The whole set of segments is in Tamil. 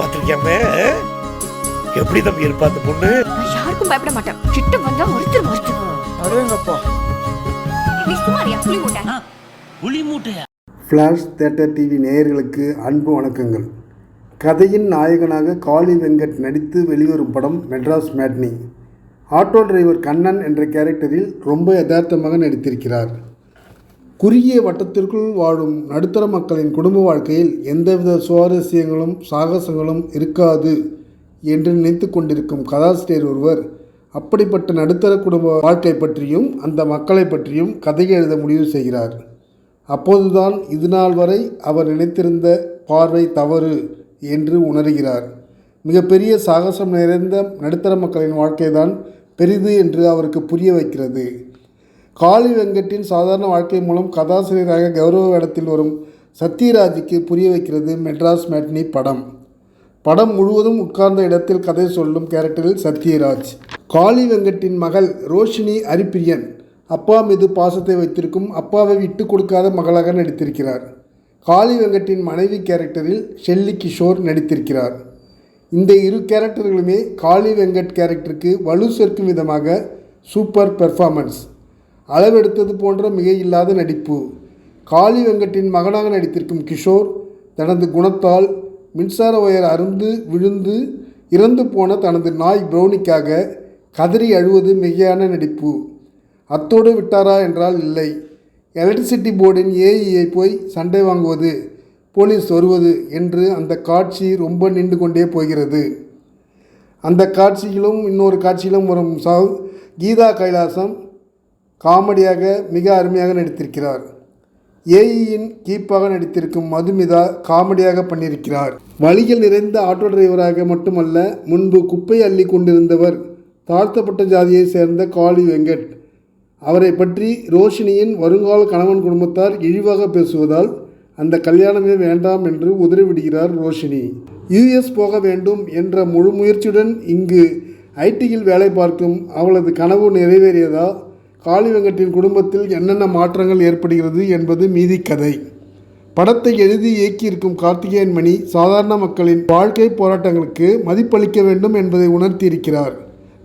பார்த்திருக்கியாமே எப்படி தம்பி இருப்பா அந்த பொண்ணு? நான் யாருக்கும் பயப்பட மாட்டேன். கிட்ட வந்தா ஒருத்தர் ஒருத்தர் அடேங்கப்பா நீ சுமாரியா புளி மூட்டை. புளி மூட்டையா? ஃப்ளாஷ் தேட்டர் டிவி நேயர்களுக்கு அன்பு வணக்கங்கள். கதையின் நாயகனாக காளி வெங்கட் நடித்து வெளிவரும் படம் Madras matinee. Auto driver Kannan என்ற கேரக்டரில் ரொம்ப யதார்த்தமாக நடித்திருக்கிறார். குறுகிய வட்டத்திற்குள் வாழும் நடுத்தர மக்களின் குடும்ப வாழ்க்கையில் எந்தவித சுவாரஸ்யங்களும் சாகசங்களும் இருக்காது என்று நினைத்து கொண்டிருக்கும் கதாசிரியர் ஒருவர் அப்படிப்பட்ட நடுத்தர குடும்ப வாழ்க்கை பற்றியும் அந்த மக்களை பற்றியும் கதை எழுத முடிவு செய்கிறார். அப்போதுதான் இதுநாள் வரை அவர் நினைத்திருந்த பார்வை தவறு என்று உணர்கிறார். மிகப்பெரிய சாகசம் நிறைந்த நடுத்தர மக்களின் வாழ்க்கைதான் பெரிது என்று அவருக்கு புரிய வைக்கிறது. காளி வெங்கட்டின் சாதாரண வாழ்க்கை மூலம் கதாசிரியராக கௌரவ இடத்தில் வரும் சத்யராஜுக்கு புரிய வைக்கிறது மெட்ராஸ் மேட்னி படம். படம் முழுவதும் உட்கார்ந்த இடத்தில் கதை சொல்லும் கேரக்டரில் சத்யராஜ். காளி வெங்கட்டின் மகள் ரோஷினி அரிப்பிரியன் அப்பா மீது பாசத்தை வைத்திருக்கும் அப்பாவை விட்டு கொடுக்காத மகளாக நடித்திருக்கிறார். காளி வெங்கட்டின் மனைவி கேரக்டரில் ஷெல்லி கிஷோர் நடித்திருக்கிறார். இந்த இரு கேரக்டர்களுமே காளி வெங்கட் கேரக்டருக்கு வலு சேர்க்கும் விதமாக சூப்பர் பெர்ஃபார்மன்ஸ். அளவெடுத்தது போன்ற மிக இல்லாத நடிப்பு. காளி வெங்கட்டின் மகனாக நடித்திருக்கும் கிஷோர் தனது குணத்தால் மின்சார ஒயர் அருந்து விழுந்து இறந்து போன தனது நாய் ப்ரௌனிக்காக கதறி அழுவது மிகையான நடிப்பு. அத்தோடு விட்டாரா என்றால் இல்லை. எலக்ட்ரிசிட்டி போர்டின் ஏஇயை போய் சண்டை வாங்குவது போலீஸ் வருவது என்று அந்த காட்சி ரொம்ப நின்று கொண்டே போகிறது. அந்த காட்சியிலும் இன்னொரு காட்சியிலும் வரும் சவ் கீதா கைலாசம் காமெடியாக மிக அருமையாக நடித்திருக்கிறார். ஏஇயின் கீப்பாக நடித்திருக்கும் மதுமிதா காமெடியாக பண்ணியிருக்கிறார். வழிகள் நிறைந்த ஆட்டோ டிரைவராக மட்டுமல்ல முன்பு குப்பை அள்ளி கொண்டிருந்தவர் தாழ்த்தப்பட்ட ஜாதியை சேர்ந்த காளி வெங்கட். அவரை பற்றி ரோஷினியின் வருங்கால கணவன் குடும்பத்தார் இழிவாக பேசுவதால் அந்த கல்யாணமே வேண்டாம் என்று உதறிவிடுகிறார் ரோஷினி யுஎஸ் போக வேண்டும் என்ற முழு முயற்சியுடன் இங்கு ஐடியில் வேலை பார்க்கும் அவளது கனவு நிறைவேறியதா காளி வெங்கட்டின் குடும்பத்தில் என்னென்ன மாற்றங்கள் ஏற்படுகிறது என்பது மீதி கதை. படத்தை எழுதி இயக்கியிருக்கும் கார்த்திகேயன் மணி சாதாரண மக்களின் வாழ்க்கை போராட்டங்களுக்கு மதிப்பளிக்க வேண்டும் என்பதை உணர்த்தியிருக்கிறார்.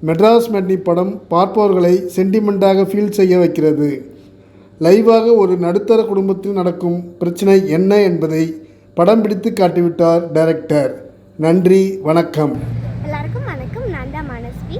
மெட்ராஸ் மெட்னி படம் பார்ப்பவர்களை சென்டிமெண்ட்டாக ஃபீல் செய்ய வைக்கிறது. லைவாக ஒரு நடுத்தர குடும்பத்தில் நடக்கும் பிரச்சனை என்ன என்பதை படம் பிடித்து காட்டிவிட்டார் டைரக்டர். நன்றி வணக்கம். எல்லாருக்கும் வணக்கம். நான் தான் மனஸ்வி.